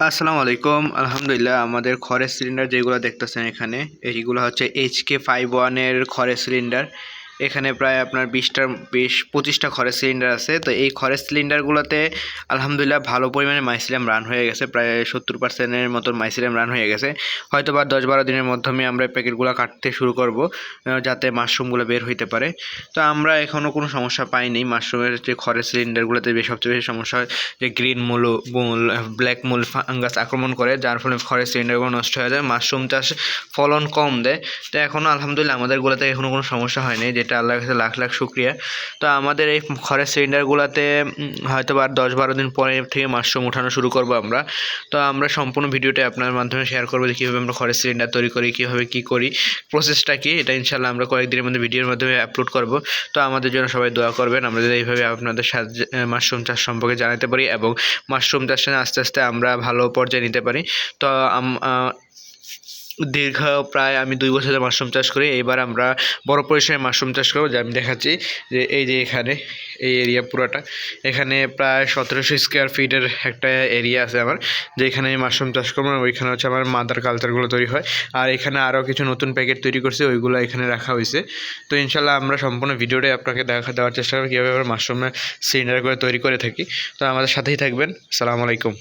আসসালামু আলাইকুম। আলহামদুলিল্লাহ, আমাদের খড়ের সিলিন্ডার যেগুলো দেখতেছেন এখানে, এইগুলো হচ্ছে এইচকে ফাইভ ওয়ানের খড়ের সিলিন্ডার এখানে প্রায় আপনার বিশটার বিশ, পঁচিশটা খড়ের সিলিন্ডার আছে। তো এই খড়ের সিলিন্ডারগুলোতে আলহামদুলিল্লাহ ভালো পরিমাণে মাইসিলিয়াম রান হয়ে গেছে। প্রায় সত্তর পার্সেন্টের মতো মাইসিলিয়াম রান হয়ে গেছে। হয়তো বা দশ বারো দিনের মাধ্যমে আমরা প্যাকেটগুলো কাটতে শুরু করব যাতে মাশরুমগুলো বের হইতে পারে। তো আমরা এখনও কোনো সমস্যা পাইনি। মাশরুমের যে খড়ের সিলিন্ডারগুলোতে বেশ সবচেয়ে বেশি সমস্যা হয় যে গ্রিন মূল মূল ব্ল্যাক মূল ফাঙ্গাস আক্রমণ করে, যার ফলে খড়ের সিলিন্ডারগুলো নষ্ট হয়ে যায়। মাশরুম চাষ ফলন কম দেয়। তো এখনও আলহামদুলিল্লাহ আমাদের গুলোতে এখনও কোনো সমস্যা হয়নি যেটা আল্লাহর কাছে লাখ লাখ শুক্রিয়া। তো আমাদের এই খড়ের সিলিন্ডারগুলোতে হয়তো আর দশ বারো দিন পরে থেকে মাশরুম উঠানো শুরু করব আমরা। তো আমরা সম্পূর্ণ ভিডিওটা আপনার মাধ্যমে শেয়ার করব যে কীভাবে আমরা খড়ের সিলিন্ডার তৈরি করি, কীভাবে কী করি প্রসেসটা কী, এটা ইনশাল্লাহ আমরা কয়েকদিনের মধ্যে ভিডিওর মাধ্যমে আপলোড করব। তো আমাদের জন্য সবাই দোয়া করবেন, আমরা যদি এইভাবে আপনাদের মাশরুম চাষ সম্পর্কে জানাতে পারি এবং মাশরুম চাষে আস্তে আস্তে আমরা ভালো পর্যায়ে নিতে পারি। তো দীর্ঘ প্রায় আমি দুই বছরের মাশরুম চাষ করি। এবার আমরা বড় পরিসরে মাশরুম চাষ করব। যে আমি দেখাচ্ছি যে এই যে এখানে এই এরিয়া পুরোটা। এখানে প্রায় সতেরোশো স্কোয়ার ফিটের একটা এরিয়া আছে আমার, যেখানে আমি মাশরুম চাষ করব। ওইখানে হচ্ছে আমার মাদার কালচারগুলো তৈরি হয়। আর এখানে আরও কিছু নতুন প্যাকেট তৈরি করছে, ওইগুলো এখানে রাখা হয়েছে। তো ইনশাল্লাহ আমরা সম্পূর্ণ ভিডিওটাই আপনাকে দেখা, দেওয়ার চেষ্টা করি কীভাবে আমরা মাশরুমের সিলিন্ডার করে তৈরি করে থাকি। তো আমাদের সাথেই থাকবেন। সালামু আলাইকুম।